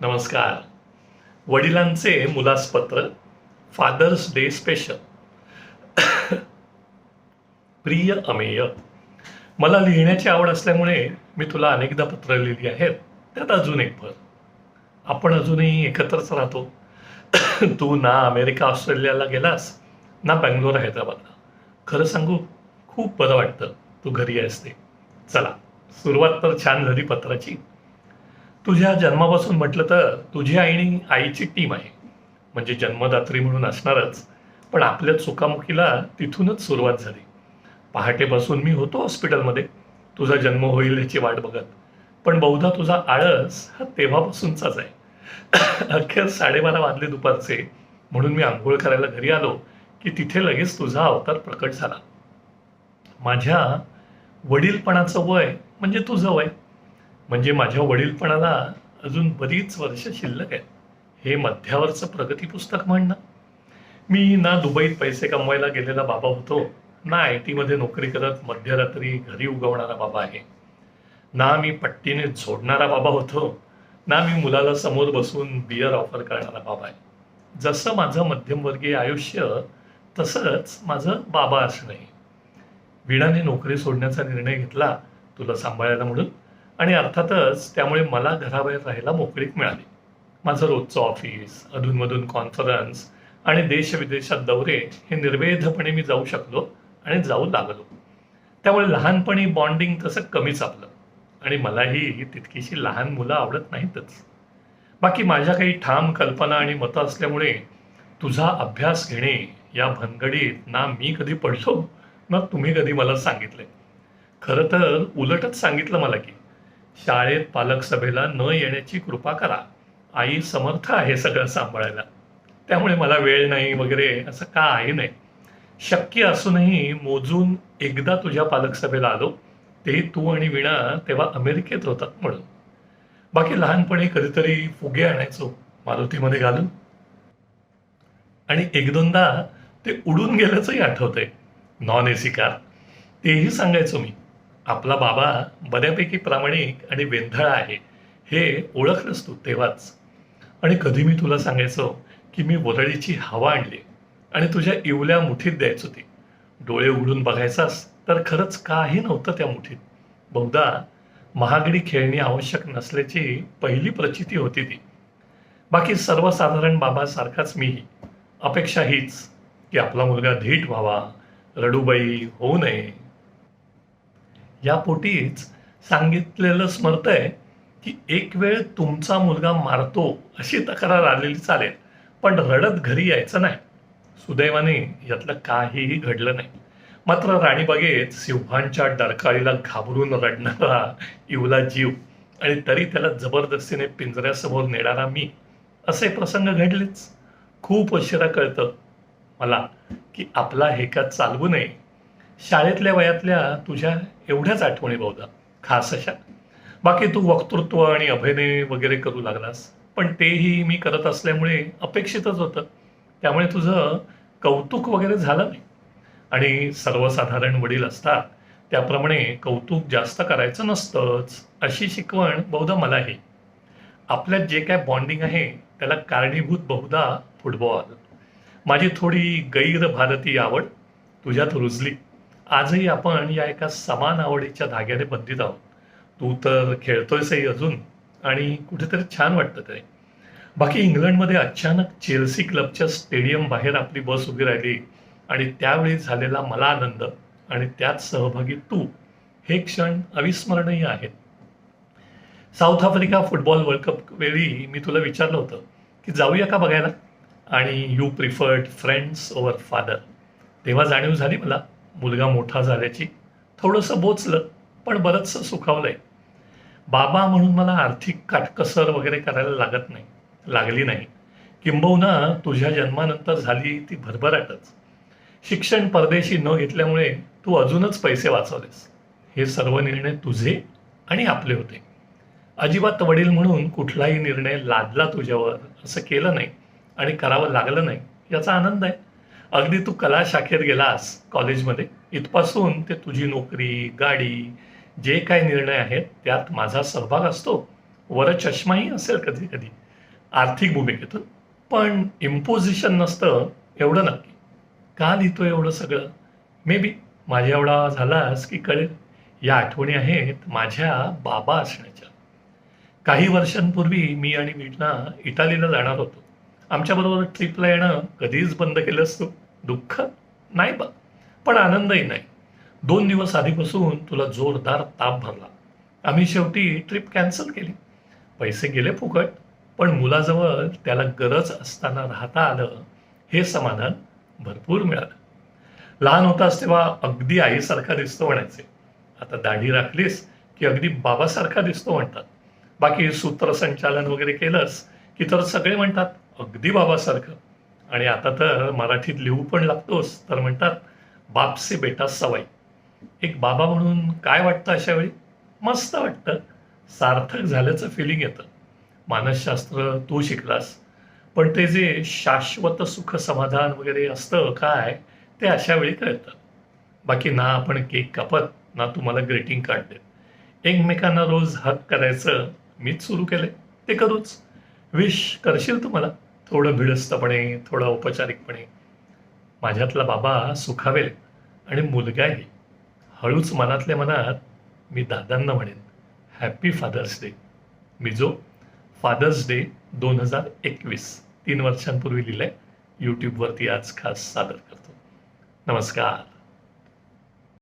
नमस्कार. वडिलांचे मुलास पत्र फादर्स डे स्पेशल प्रिय अमेय मला लिहिण्याची आवड असल्यामुळे मी तुला अनेकदा पत्र लिहिली आहेत. त्यात अजून एक भर. आपण अजूनही एकत्रच राहतो. तू ना अमेरिका ऑस्ट्रेलियाला गेलास ना बँगलोर हैदराबादला खरं सांगू खूप बरं वाटतं तू घरी आहेस ते. चला सुरुवात तर छान झाली पत्राची. तुझ्या जन्मापासून म्हटलं तर तुझी आईने आईची टीम आहे. म्हणजे जन्मदात्री म्हणून असणारच. पण आपल्या चुकामुकीला तिथूनच सुरुवात झाली. पहाटेपासून मी होतो हॉस्पिटलमध्ये. तुझा जन्म होईल याची वाट बघत. पण बहुधा तुझा आळस हा तेव्हापासूनचाच आहे. अखेर साडेबारा वाजले दुपारचे. म्हणून मी आंघोळ करायला घरी आलो की तिथे लगेच तुझा अवतार प्रकट झाला. माझ्या वडीलपणाचं वय म्हणजे तुझं वय. म्हणजे माझ्या वडीलपणाला अजून बरीच वर्ष शिल्लक आहेत. हे मध्यावरचं प्रगती पुस्तक म्हणणं. मी ना दुबईत पैसे कमवायला गेलेला बाबा होतो ना आय टीमध्ये नोकरी करत मध्यरात्री घरी उगवणारा बाबा आहे. ना मी पट्टीने झोडणारा बाबा होतो ना मी मुलाला समोर बसून बियर ऑफर करणारा बाबा आहे. जसं माझं मध्यमवर्गीय आयुष्य तसंच माझं बाबा असणंही विणाने नोकरी सोडण्याचा निर्णय घेतला तुला सांभाळायला म्हणून. आणि अर्थातच त्यामुळे मला घराबाहेर राहायला मोकळीक मिळाली. माझं रोजचं ऑफिस अधूनमधून कॉन्फरन्स आणि देशविदेशात दौरे हे निर्वेधपणे मी जाऊ शकलो आणि जाऊ लागलो. त्यामुळे लहानपणी बॉन्डिंग तसं कमीच आपलं. आणि मलाही तितकीशी लहान मुलं आवडत नाहीतच. बाकी माझ्या काही ठाम कल्पना आणि मतं असल्यामुळे तुझा अभ्यास घेणे या भनगडीत ना मी कधी पडलो ना तुम्ही कधी मला सांगितले. खरं तर उलटच सांगितलं मला की शाळेत पालक सभेला न येण्याची कृपा करा. आई समर्थ आहे सगळं सांभाळायला. त्यामुळे मला वेळ नाही वगैरे असं का आहे नाही. शक्य असूनही मोजून एकदा तुझ्या पालक सभेला आलो तेही तू आणि विणा तेव्हा अमेरिकेत होतात म्हणून. बाकी लहानपणी कधीतरी फुगे आणायचो मारुतीमध्ये घालून. आणि एक दोनदा ते उडून गेल्याचंही आठवतंय. Non AC car. तेही सांगायचो मी. आपला बाबा बऱ्यापैकी प्रामाणिक आणि वेंधळा आहे हे ओळखलंस तू तेव्हाच. आणि कधी मी तुला सांगायचो की मी वरळीची हवा आणली आणि तुझ्या इवल्या मुठीत द्यायचो ती. डोळे उघडून बघायचास तर खरंच काही नव्हतं त्या मुठीत. बहुधा महागडी खेळणी आवश्यक नसल्याची पहिली प्रचिती होती ती. बाकी सर्वसाधारण बाबासारखाच मीही. अपेक्षा हीच की आपला मुलगा धीट व्हावा रडूबाई होऊ नये या पोटीच सांगितलेलं स्मरतंय की एक वेळ तुमचा मुलगा मारतो अशी तक्रार आलेली चालेल पण रडत घरी यायचं नाही. सुदैवाने यातलं काहीही घडलं नाही. मात्र राणीबागेत सिंहांच्या डरकाळीला घाबरून रडणारा इवला जीव आणि तरी त्याला जबरदस्तीने पिंजऱ्यासमोर नेणारा मी असे प्रसंग घडलेच. खूप उशिरा कळतं मला की आपला हेका चालवू नये शाळेतल्या वयातल्या तुझ्या एवढ्याच आठवणी बहुधा खास अशा. बाकी तू वक्तृत्व आणि अभिनय वगैरे करू लागलास पण तेही मी करत असल्यामुळे अपेक्षितच होतं. त्यामुळे तुझं कौतुक वगैरे झालं नाही. आणि सर्वसाधारण वडील असतात त्याप्रमाणे कौतुक जास्त करायचं नसतंच अशी शिकवण बहुधा मलाही. आपल्यात जे काय बॉन्डिंग आहे त्याला कारणीभूत बहुधा फुटबॉल. माझी थोडी गैर भारतीय आवड तुझ्यात रुजली. आजही आपण या एका समान आवडीच्या धाग्याने बंदीत आहोत. तू तर खेळतोयसही अजून आणि कुठेतरी छान वाटतं ते. बाकी इंग्लंडमध्ये अचानक चेल्सी क्लबच्या स्टेडियम बाहेर आपली बस उभी राहिली आणि त्यावेळी झालेला मला आनंद आणि त्यात सहभागी तू हे क्षण अविस्मरणीय आहेत. South Africa football world cup वेळी मी तुला विचारलं होतं की जाऊया का बघायला? आणि you preferred friends over father. तेव्हा जाणीव झाली मला मुलगा मोठा झाल्याची थोडंसं बोचलं पण बरंचसं सुखावलंय. बाबा म्हणून मला आर्थिक काटकसर वगैरे करायला लागत नाही लागली नाही. किंबहुना तुझ्या जन्मानंतर झाली ती भरभराटच. शिक्षण परदेशी न घेतल्यामुळे तू अजूनच पैसे वाचवलेस. हे सर्व निर्णय तुझे आणि आपले होते. अजिबात वडील म्हणून कुठलाही निर्णय लादला तुझ्यावर असं केलं नाही आणि करावं लागलं नाही याचा आनंद आहे. अगदी तू कला शाखेत गेलास कॉलेजमध्ये इथपासून ते तुझी नोकरी गाडी जे काय निर्णय आहेत त्यात माझा सहभाग असतो. वर चष्माही असेल कधी कधी आर्थिक भूमिकेतून. पण इम्पोजिशन नसतं एवढं नक्की. का लिहितो एवढं सगळं? मे बी माझ्या एवढा झालास की कळेल. या आठवणी आहेत माझ्या बाबा असण्याच्या. काही वर्षांपूर्वी मी आणि मीटना इटालीला जाणार होतो. आमच्याबरोबर ट्रिपला येणं कधीच बंद केलं असतो दुःख नाही बघ पण आनंदही नाही. दोन दिवस आधीपासून तुला जोरदार ताप भरला. आम्ही शेवटी ट्रिप कॅन्सल केली. पैसे गेले फुकट पण मुलाजवळ त्याला गरज असताना राहता आलं हे समाधान भरपूर मिळालं. लहान होतास तेव्हा अगदी आईसारखा दिसतो म्हणायचे. आता दाढी राखलीस की अगदी बाबासारखा दिसतो म्हणतात. बाकी सूत्रसंचालन वगैरे केलंस की तर सगळे म्हणतात अगदी बाबासारखं. आणि आता तर मराठीत लिहू पण लागतोस तर म्हणतात बापसे बेटा सवाई एक बाबा म्हणून काय वाटतं अशा वेळी मस्त वाटतं. सार्थक झाल्याचं फिलिंग येतं. मानसशास्त्र तू शिकलास. पण ते जे शाश्वत सुख समाधान वगैरे असतं काय ते अशा वेळी कळतं. बाकी ना आपण केक कापत ना तुम्हाला ग्रीटिंग कार्ड देत. एकमेकांना रोज हक करायचं मीच सुरू केलं ते करूच. विश करशील तुम्हाला? थोडं भिडस्तपणे थोडं औपचारिकपणे. माझ्यातला बाबा सुखावेल आणि मुलगाही. हळूच मनातल्या मनात मी दादांना म्हणेन हॅपी फादर्स डे मी जो फादर्स डे दोन हजार एकवीस तीन वर्षांपूर्वी लिहिलंय यूट्यूबवरती आज खास सादर करतो. नमस्कार.